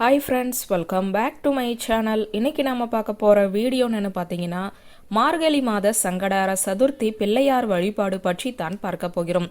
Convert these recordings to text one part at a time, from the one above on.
Hi friends welcome back to my channel இன்னைக்கு நாம பார்க்க போற வீடியோன்னு பார்த்தீங்கன்னா மார்கழி மாத சங்கடார சதுர்த்தி பிள்ளையார் வழிபாடு பற்றி தான் பார்க்க போகிறோம்.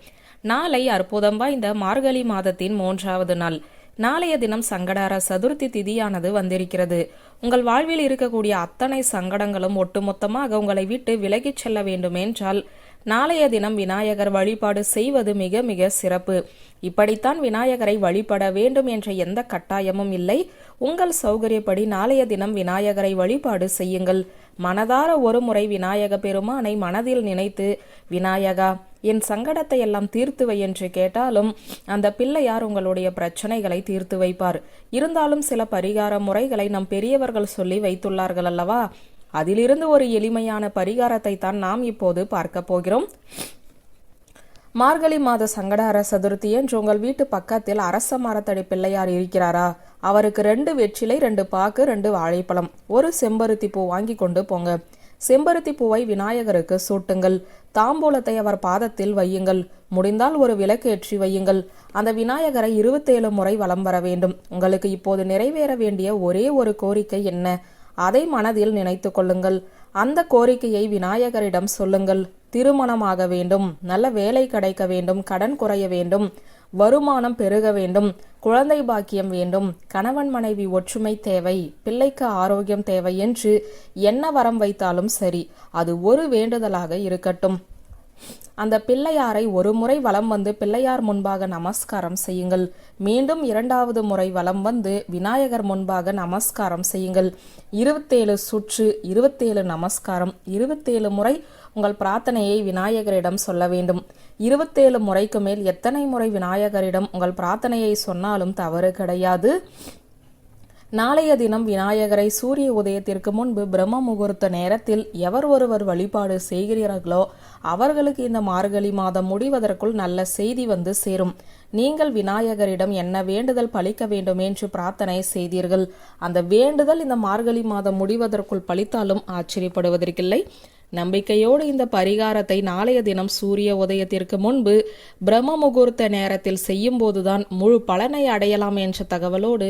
நாளை அற்புதம் வாய்ந்த மார்கழி மாதத்தின் மூன்றாவது நாள். நாளைய தினம் சங்கடார சதுர்த்தி திதியானது வந்திருக்கிறது. உங்கள் வாழ்வில் இருக்கக்கூடிய அத்தனை சங்கடங்களும் ஒட்டுமொத்தமாக உங்களை விட்டு விலகிச் செல்ல வேண்டுமென்றால் நாளைய தினம் விநாயகர் வழிபாடு செய்வது மிக மிக சிறப்பு. இப்படித்தான் விநாயகரை வழிபட வேண்டும் என்ற எந்த கட்டாயமும் இல்லை. உங்கள் சௌகரியப்படி நாளைய தினம் விநாயகரை வழிபாடு செய்யுங்கள். மனதார ஒரு முறை விநாயக பெருமானை மனதில் நினைத்து விநாயகா என் சங்கடத்தை எல்லாம் தீர்த்துவை என்று கேட்டாலும் அந்த பிள்ளையார் உங்களுடைய பிரச்சனைகளை தீர்த்து வைப்பார். இருந்தாலும் சில பரிகார முறைகளை நம் பெரியவர்கள் சொல்லி வைத்துள்ளார்கள் அல்லவா? அதிலிருந்து ஒரு எளிமையான பரிகாரத்தை தான் நாம் இப்போது பார்க்க போகிறோம். மார்கழி மாத சங்கடார சதுர்த்தி என்று உங்கள் வீட்டு பக்கத்தில் அரச மரத்தடி பிள்ளையார் இருக்கிறாரா? அவருக்கு ரெண்டு வெற்றிலை ரெண்டு பாக்கு ரெண்டு வாழைப்பழம். ஒரு செம்பருத்தி பூ வாங்கி கொண்டு போங்க. செம்பருத்தி பூவை விநாயகருக்கு சூட்டுங்கள். தாம்பூலத்தை அவர் பாதத்தில் வையுங்கள். முடிந்தால் ஒரு விளக்கேற்றி வையுங்கள். அந்த விநாயகரை இருபத்தேழு முறை வலம் வர வேண்டும். உங்களுக்கு இப்போது நிறைவேற வேண்டிய ஒரே ஒரு கோரிக்கை என்ன? அதை மனதில் நினைத்து கொள்ளுங்கள். அந்த கோரிக்கையை விநாயகரிடம் சொல்லுங்கள். திருமணமாக வேண்டும். நல்ல வேலை கிடைக்க வேண்டும். கடன் குறைய வேண்டும். வருமானம் பெருக வேண்டும். குழந்தை பாக்கியம் வேண்டும். கணவன் மனைவி ஒற்றுமை தேவை. பிள்ளைக்கு ஆரோக்கியம் தேவை என்று என்ன வரம் வைத்தாலும் சரி அது ஒரு வேண்டுதலாக இருக்கட்டும். அந்த பிள்ளையாரை ஒரு முறை வலம் வந்து பிள்ளையார் முன்பாக நமஸ்காரம் செய்யுங்கள். மீண்டும் இரண்டாவது முறை வலம் வந்து விநாயகர் முன்பாக நமஸ்காரம் செய்யுங்கள். இருபத்தேழு சுற்று இருபத்தேழு நமஸ்காரம் இருபத்தேழு முறை உங்கள் பிரார்த்தனையை விநாயகரிடம் சொல்ல வேண்டும். இருபத்தேழு முறைக்கு மேல் எத்தனை முறை விநாயகரிடம் உங்கள் பிரார்த்தனையை சொன்னாலும் தவறு கிடையாது. நாளைய தினம் விநாயகரை சூரிய உதயத்திற்கு முன்பு பிரம்ம முகூர்த்த நேரத்தில் எவர் ஒருவர் வழிபாடு செய்கிறீர்களோ அவர்களுக்கு இந்த மார்கழி மாதம் முடிவதற்குள் நல்ல செய்தி வந்து சேரும். நீங்கள் விநாயகரிடம் என்ன வேண்டுதல் பழிக்க வேண்டும் என்று பிரார்த்தனை செய்தீர்கள். அந்த வேண்டுதல் இந்த மார்கழி மாதம் முடிவதற்குள் பழித்தாலும் ஆச்சரியப்படுவதற்கில்லை. நம்பிக்கையோடு இந்த பரிகாரத்தை நாளைய தினம் சூரிய உதயத்திற்கு முன்பு பிரம்ம முகூர்த்த நேரத்தில் செய்யும் போதுதான் முழு பலனை அடையலாம் என்ற தகவலோடு